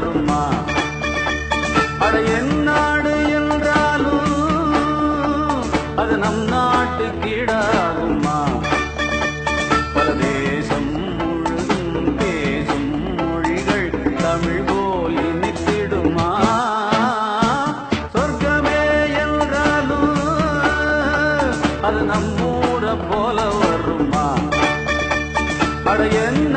வருமா? அட என்னாடு என்றாலும் அது நம் நாட்டுக்கு ஈடாகுமா? பல தேசம் முழுதும் பேசும் மொழிகள் தமிழ் போல் இனித்திடுமா சொர்க்கமே என்றாலும் அது நம்மூட போல வருமா? அட என்ன